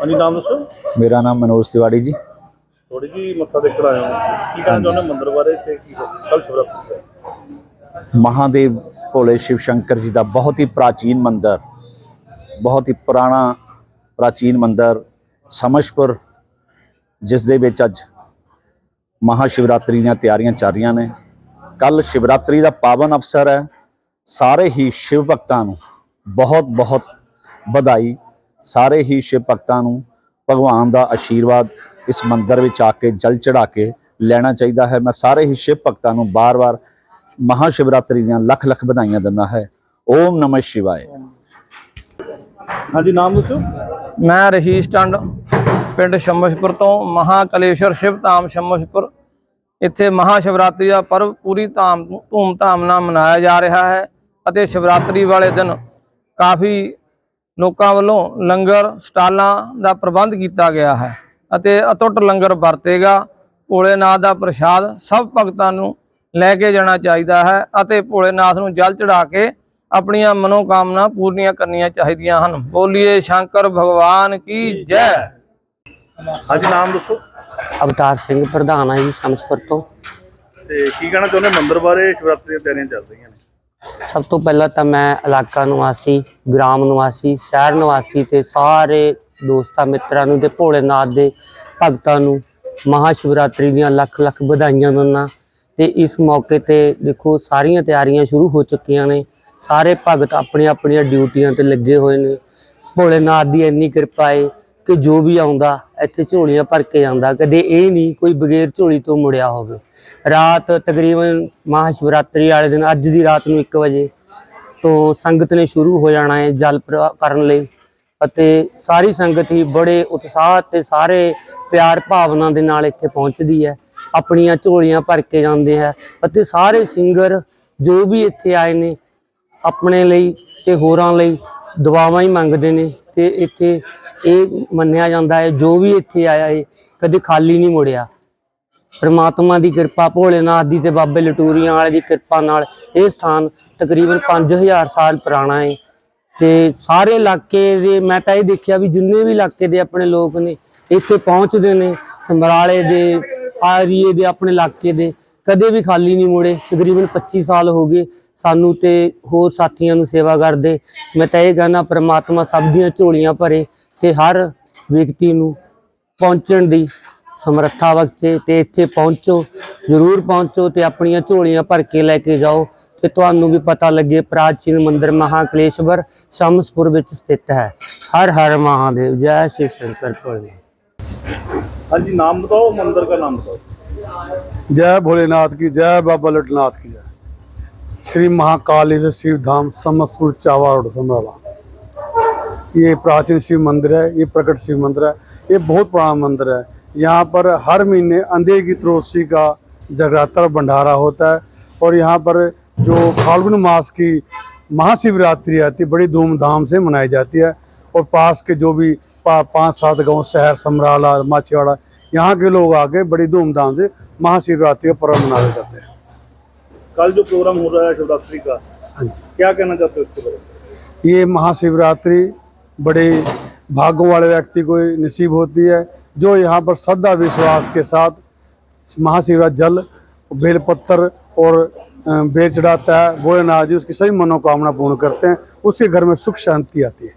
ਹਾਂਜੀ ਨਾਮ ਦੱਸੋ? ਮੇਰਾ ਨਾਮ ਮਨੋਜ ਤਿਵਾੜੀ ਜੀ। ਥੋੜੀ ਜੀ ਮੱਥਾ ਟੇਕਣ ਆਏ ਹੋ। ਕੀ ਕਹਿਣਾ ਚਾਹੁੰਦੇ ਮੰਦਿਰ ਬਾਰੇ ਤੇ ਕੀ ਕੱਲ ਸ਼ਿਵਰਾਤਰੀ ਹੈ ਮਹਾਦੇਵ ਭੋਲੇ ਸ਼ਿਵ ਸ਼ੰਕਰ ਜੀ ਦਾ ਬਹੁਤ ਹੀ ਪ੍ਰਾਚੀਨ ਮੰਦਿਰ ਬਹੁਤ ਹੀ ਪੁਰਾਣਾ ਪ੍ਰਾਚੀਨ ਮੰਦਿਰ ਸਮਸ਼ਪੁਰ ਜਿਸ ਦੇ ਵਿੱਚ ਅੱਜ ਮਹਾ ਸ਼ਿਵਰਾਤਰੀ ਦੀਆਂ ਤਿਆਰੀਆਂ ਚੱਲ ਰਹੀਆਂ ਨੇ। ਕੱਲ ਸ਼ਿਵਰਾਤਰੀ ਦਾ ਪਾਵਨ ਅਵਸਰ ਹੈ। ਸਾਰੇ ਹੀ ਸ਼ਿਵ ਭਗਤਾਂ ਨੂੰ ਬਹੁਤ ਬਹੁਤ ਵਧਾਈ ਸਾਰੇ ਹੀ ਸ਼ਿਵ ਭਗਤਾਂ ਨੂੰ ਭਗਵਾਨ ਦਾ ਆਸ਼ੀਰਵਾਦ ਇਸ ਮੰਦਿਰ ਵਿੱਚ ਆ ਕੇ ਜਲ ਚੜਾ ਕੇ ਲੈਣਾ ਚਾਹੀਦਾ ਹੈ। ਮੈਂ ਸਾਰੇ ਹੀ ਸ਼ਿਵ ਭਗਤਾਂ ਨੂੰ ਬਾਰ-ਬਾਰ ਮਹਾ ਸ਼ਿਵਰਾਤਰੀ ਦੀਆਂ ਲੱਖ ਲੱਖ ਵਧਾਈਆਂ ਦਿੰਦਾ ਹੈ। ਓਮ ਨਮः ਸ਼ਿਵਾਏ। ਹਾਂਜੀ ਨਾਮ ਦੱਸੋ। ਮੈਂ ਰਹੀਸ਼ ਟੰਡ ਪਿੰਡ ਸ਼ਮਸ਼ਪੁਰ ਤੋਂ ਮਹਾਕਲੇਸ਼ਵਰ ਸ਼ਿਵ ਧਾਮ ਸ਼ਮਸ਼ਪੁਰ। ਇੱਥੇ ਮਹਾ ਸ਼ਿਵਰਾਤਰੀ ਦਾ ਪਰਵ ਪੂਰੀ ਧਾਮ ਧੂਮ-ਧਾਮ ਨਾਲ ਮਨਾਇਆ ਜਾ ਰਿਹਾ ਹੈ ਅਤੇ ਸ਼ਿਵਰਾਤਰੀ ਵਾਲੇ ਦਿਨ ਕਾਫੀ ਲੋਕਾਂ ਵੱਲੋਂ ਲੰਗਰ ਸਟਾਲਾਂ ਦਾ ਪ੍ਰਬੰਧ ਕੀਤਾ ਗਿਆ ਹੈ ਅਤੇ ਅਟੁੱਟ ਲੰਗਰ ਵਰਤੇਗਾ। ਭੋਲੇਨਾਥ ਦਾ ਪ੍ਰਸ਼ਾਦ ਸਭ ਭਗਤਾਂ ਨੂੰ ਲੈ ਕੇ ਜਾਣਾ ਚਾਹੀਦਾ ਹੈ ਅਤੇ ਭੋਲੇਨਾਥ ਨੂੰ ਜਲ ਚੜਾ ਕੇ ਆਪਣੀਆਂ ਮਨੋਕਾਮਨਾ ਪੂਰੀਆਂ ਕਰਨੀਆਂ ਚਾਹੀਦੀਆਂ ਹਨ। ਬੋਲੀਏ ਸ਼ੰਕਰ ਭਗਵਾਨ ਕੀ ਜੈ? ਹਾਂਜੀ ਨਾਮ ਦੱਸੋ। ਅਵਤਾਰ ਸਿੰਘ ਪ੍ਰਧਾਨ ਹੈ ਜੀ ਸ਼ਮਸ਼ਪੁਰ ਤੋਂ। ਤੇ ਕੀ ਕਹਿਣਾ ਚਾਹੁੰਦੇ ਮੰਦਿਰ ਬਾਰੇ ਸ਼ਿਵਰਾਤਰੀ ਦੀਆਂ ਤਿਆਰੀਆਂ ਚੱਲ ਰਹੀਆਂ ਨੇ। ਸਭ ਤੋਂ ਪਹਿਲਾਂ ਤਾਂ ਮੈਂ ਇਲਾਕਾ ਨਿਵਾਸੀ, ਗ੍ਰਾਮ ਨਿਵਾਸੀ, ਸ਼ਹਿਰ ਨਿਵਾਸੀ ਤੇ ਸਾਰੇ ਦੋਸਤਾਂ, ਮਿੱਤਰਾਂ ਨੂੰ ਤੇ ਭੋਲੇਨਾਥ ਦੇ ਭਗਤਾਂ ਨੂੰ ਮਹਾਸ਼ਿਵਰਾਤਰੀ ਦੀਆਂ ਲੱਖ ਲੱਖ ਵਧਾਈਆਂ ਦਿੰਦਾ ਤੇ ਇਸ ਮੌਕੇ ਤੇ ਦੇਖੋ ਸਾਰੀਆਂ ਤਿਆਰੀਆਂ ਸ਼ੁਰੂ ਹੋ ਚੁੱਕੀਆਂ ਨੇ। ਸਾਰੇ ਭਗਤ ਆਪਣੀਆਂ ਆਪਣੀਆਂ ਡਿਊਟੀਆਂ ਤੇ ਲੱਗੇ ਹੋਏ ਨੇ। ਭੋਲੇਨਾਥ ਦੀ ਇੰਨੀ ਕਿਰਪਾ ਹੈ ਕਿ ਜੋ ਵੀ ਆਉਂਦਾ ਇੱਥੇ ਝੋਲੀਆਂ ਭਰ ਕੇ ਜਾਂਦਾ ਕਦੇ ਇਹ ਨਹੀਂ ਕੋਈ ਬਗੈਰ ਝੋਲੀ ਤੋਂ ਮੁੜਿਆ ਹੋਵੇ। ਰਾਤ ਤਕਰੀਬਨ ਮਹਾਸ਼ਿਵਰਾਤਰੀ ਵਾਲੇ ਦਿਨ, ਅੱਜ ਦੀ ਰਾਤ ਨੂੰ 1 ਵਜੇ ਤੋਂ ਸੰਗਤ ਨੇ ਸ਼ੁਰੂ ਹੋ ਜਾਣਾ ਹੈ ਜਲ ਕਰਨ ਲਈ ਅਤੇ ਸਾਰੀ ਸੰਗਤ ਹੀ ਬੜੇ ਉਤਸ਼ਾਹ ਤੇ ਸਾਰੇ ਪਿਆਰ ਭਾਵਨਾ ਦੇ ਨਾਲ ਇੱਥੇ ਪਹੁੰਚਦੀ ਹੈ, ਆਪਣੀਆਂ ਝੋਲੀਆਂ ਭਰ ਕੇ ਜਾਂਦੇ ਹੈ ਅਤੇ ਸਾਰੇ ਸਿੰਗਰ ਜੋ ਵੀ ਇੱਥੇ ਆਏ ਨੇ, ਆਪਣੇ ਲਈ ਤੇ ਹੋਰਾਂ ਲਈ ਦੁਆਵਾਂ ਹੀ ਮੰਗਦੇ ਨੇ ਤੇ ਇੱਥੇ ਇਹ ਮੰਨਿਆ ਜਾਂਦਾ ਹੈ, ਜੋ ਵੀ ਇੱਥੇ ਆਇਆ ਹੈ ਕਦੇ ਖਾਲੀ ਨਹੀਂ ਮੁੜਿਆ। ਪਰਮਾਤਮਾ ਦੀ ਕਿਰਪਾ, ਭੋਲੇਨਾਥ ਦੀ ਤੇ ਬਾਬੇ ਲਟੂਰੀਆਂ ਵਾਲੇ ਦੀ ਕਿਰਪਾ ਨਾਲ ਇਹ ਸਥਾਨ ਤਕਰੀਬਨ 5000 ਸਾਲ ਪੁਰਾਣਾ ਹੈ ਤੇ ਸਾਰੇ ਇਲਾਕੇ ਦੇ, ਮੈਂ ਤਾਂ ਇਹ ਦੇਖਿਆ ਵੀ ਜਿੰਨੇ ਵੀ ਇਲਾਕੇ ਦੇ ਆਪਣੇ ਲੋਕ ਨੇ, ਇੱਥੇ ਪਹੁੰਚਦੇ ਨੇ ਸਮਰਾਲੇ ਦੇ, ਆਰੀਏ ਦੇ, ਆਪਣੇ ਇਲਾਕੇ ਦੇ, ਕਦੇ ਵੀ ਖਾਲੀ ਨਹੀਂ ਮੁੜੇ। ਤਕਰੀਬਨ 25 ਸਾਲ ਹੋ ਗਏ ਸਾਨੂੰ ਤੇ ਹੋਰ ਸਾਥੀਆਂ ਨੂੰ ਸੇਵਾ ਕਰਦੇ। ਮੈਂ ਤਾਂ ਇਹ ਗਾਣਾ ਪ੍ਰਮਾਤਮਾ ਸਭ ਦੀਆਂ ਝੋਲੀਆਂ ਭਰੇ ਤੇ ਹਰ ਵਿਅਕਤੀ ਨੂੰ ਪਹੁੰਚਣ ਦੀ ਸਮਰੱਥਾ ਬਖਸ਼ੇ ਤੇ ਇੱਥੇ ਪਹੁੰਚੋ ਜ਼ਰੂਰ ਪਹੁੰਚੋ ਤੇ ਆਪਣੀਆਂ ਝੋਲੀਆਂ ਭਰ ਕੇ ਲੈ ਕੇ ਜਾਓ ਤੇ ਤੁਹਾਨੂੰ ਵੀ ਪਤਾ ਲੱਗੇ ਪ੍ਰਾਚੀਨ ਮੰਦਿਰ ਮਹਾਕਲੇਸ਼ਵਰ ਸ਼ਮਸਪੁਰ ਵਿੱਚ ਸਥਿਤ ਹੈ। ਹਰ ਹਰ ਮਹਾਦੇਵ ਜੈ ਸ਼੍ਰੀ ਸ਼ੰਕਰ ਭੋਲੇ ਹਾਂਜੀ ਨਾਮ ਬਤਾਓ ਮੰਦਰ ਦਾ ਨਾਮ ਬਤਾਓ। ਜੈ ਭੋਲੇਨਾਥ ਕੀ ਜੈ ਬਾਬਾ ਲਟਨਾਥ ਕੀ ਜੈ। श्री महाकालेश्वर शिव धाम समसपुर चावा रोड समराला ये प्राचीन शिव मंदिर है ये प्रकट शिव मंदिर है ये बहुत पुराना मंदिर है। यहाँ पर हर महीने अंधेर की त्रोसी का जगराता भंडारा होता है और यहाँ पर जो फाल्गुन मास की महाशिवरात्रि आती है बड़ी धूमधाम से मनाई जाती है और पास के जो भी पा, पाँच सात गाँव शहर समराला माछीवाड़ा यहाँ के लोग आके बड़ी धूमधाम से महाशिवरात्रि का पर्व मनाए जाते हैं। कल जो प्रोग्राम हो रहा है शिवरात्रि का हाँ जी। क्या कहना चाहते हो इसके बारे में? ये महाशिवरात्रि बड़े भागों वाले व्यक्ति को नसीब होती है जो यहाँ पर श्रद्धा विश्वास के साथ महाशिवरात्रि जल बेलपत्र और बेल चढ़ाता है भोलेनाथ जी उसकी सभी मनोकामना पूर्ण करते हैं उसके घर में सुख शांति आती है।